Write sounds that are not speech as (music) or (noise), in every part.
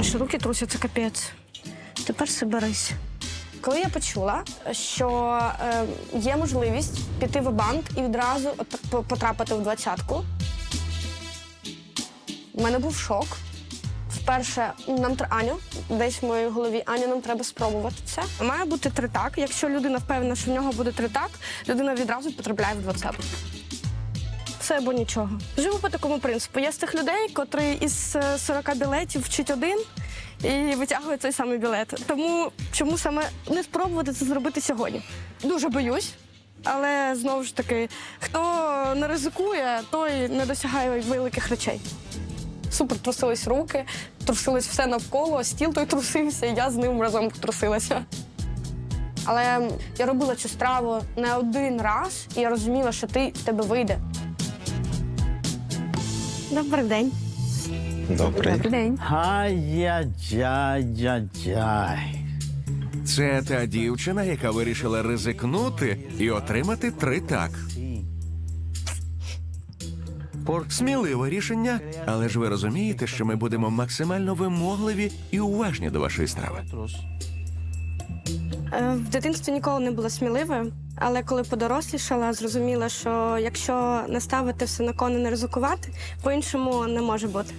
Інші руки трусяться капець. Тепер соберись. Коли я почула, що е, є можливість піти в банк і відразу от потрапити в двадцятку, у мене був шок. Вперше нам Аню, десь в моїй голові, Аню, нам треба спробувати це. Має бути три так. Якщо людина впевнена, що в нього буде три так, людина відразу потрапляє в двадцятку. Все або нічого. Живу по такому принципу. Я з тих людей, котрі із е, 40 білетів вчить один і витягує цей самий білет. Тому чому саме не спробувати це зробити сьогодні? Дуже боюсь. Але знову ж таки, хто не ризикує, той не досягає великих речей. Супер трусились руки, трусилось все навколо, стіл той трусився, і я з ним разом трусилася. Але я робила цю страву не один раз, і я розуміла, що ти в тебе вийде. Добрий день. Добре. день. Ай-яй-яй-яй. Це та дівчина, яка вирішила ризикнути і отримати три так. Сміливе рішення, але ж ви розумієте, що ми будемо максимально вимогливі і уважні до вашої страви. Е, В дитинстві ніколи не була сміливою, але коли подорослішала, зрозуміла, що якщо не ставити все на кон і не ризикувати, по-іншому не може бути.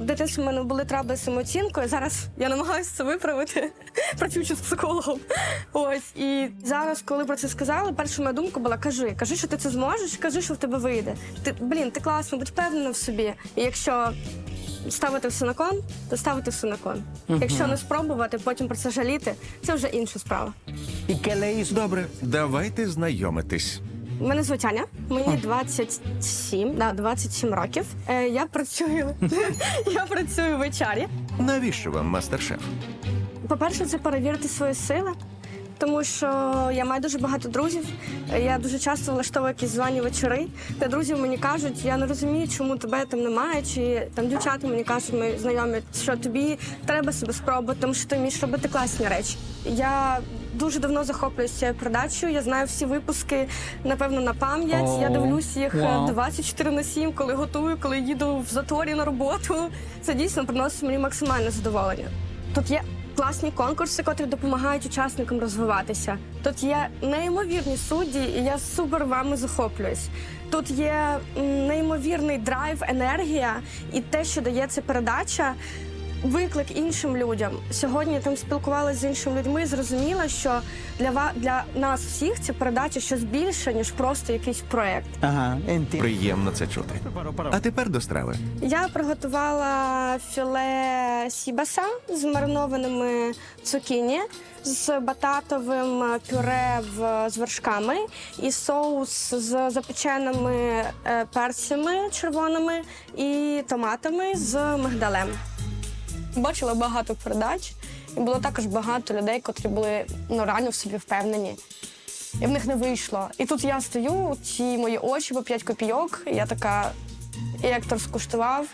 В дитинстві в мене були трабли з самооцінкою. Зараз я намагаюся це виправити, (laughs) працюючи з психологом. Ось і зараз, коли про це сказали, перша моя думка була: кажи, кажи, що ти це зможеш, кажи, що в тебе вийде. Ти блін, ти класно, будь впевнена в собі. І якщо ставити все на кон, то ставити все на кон. Якщо не спробувати, потім про це жаліти, це вже інша справа. Келеїс Добре, давайте знайомитись. Мене звуть Аня, мені 27, да, 27 років. Е, я працюю. (laughs) я працюю в HR. Навіщо вам мастер-шеф? По-перше, це перевірити свої сили. Тому що я маю дуже багато друзів. Я дуже часто влаштовую якісь звані вечори, де друзі мені кажуть, я не розумію, чому тебе там немає, чи там дівчата мені кажуть, ми знайомі, що тобі треба себе спробувати, тому що ти вмієш робити класні речі. Я дуже давно захоплююся цією передачею. Я знаю всі випуски, напевно, на пам'ять. Я О, дивлюсь їх вау. 24 на 7, коли готую, коли їду в заторі на роботу. Це дійсно приносить мені максимальне задоволення. Тут є класні конкурси, котрі допомагають учасникам розвиватися. Тут є неймовірні судді, і я супер вами захоплююсь. Тут є неймовірний драйв, енергія і те, що дає ця передача. Виклик іншим людям. Сьогодні я там спілкувалася з іншими людьми, і зрозуміла, що для ва- для нас всіх ця передача щось більше, ніж просто якийсь проект. Ага. Приємно це чути. А тепер до страви. Я приготувала філе сібаса з маринованими цукіні, з бататовим пюре в, з вершками і соус з запеченими е, перцями червоними і томатами з мигдалем. Бачила багато передач, і було також багато людей, котрі були ну, реально в собі впевнені. І в них не вийшло. І тут я стою, ці мої очі по 5 копійок, і я така, і то скуштував,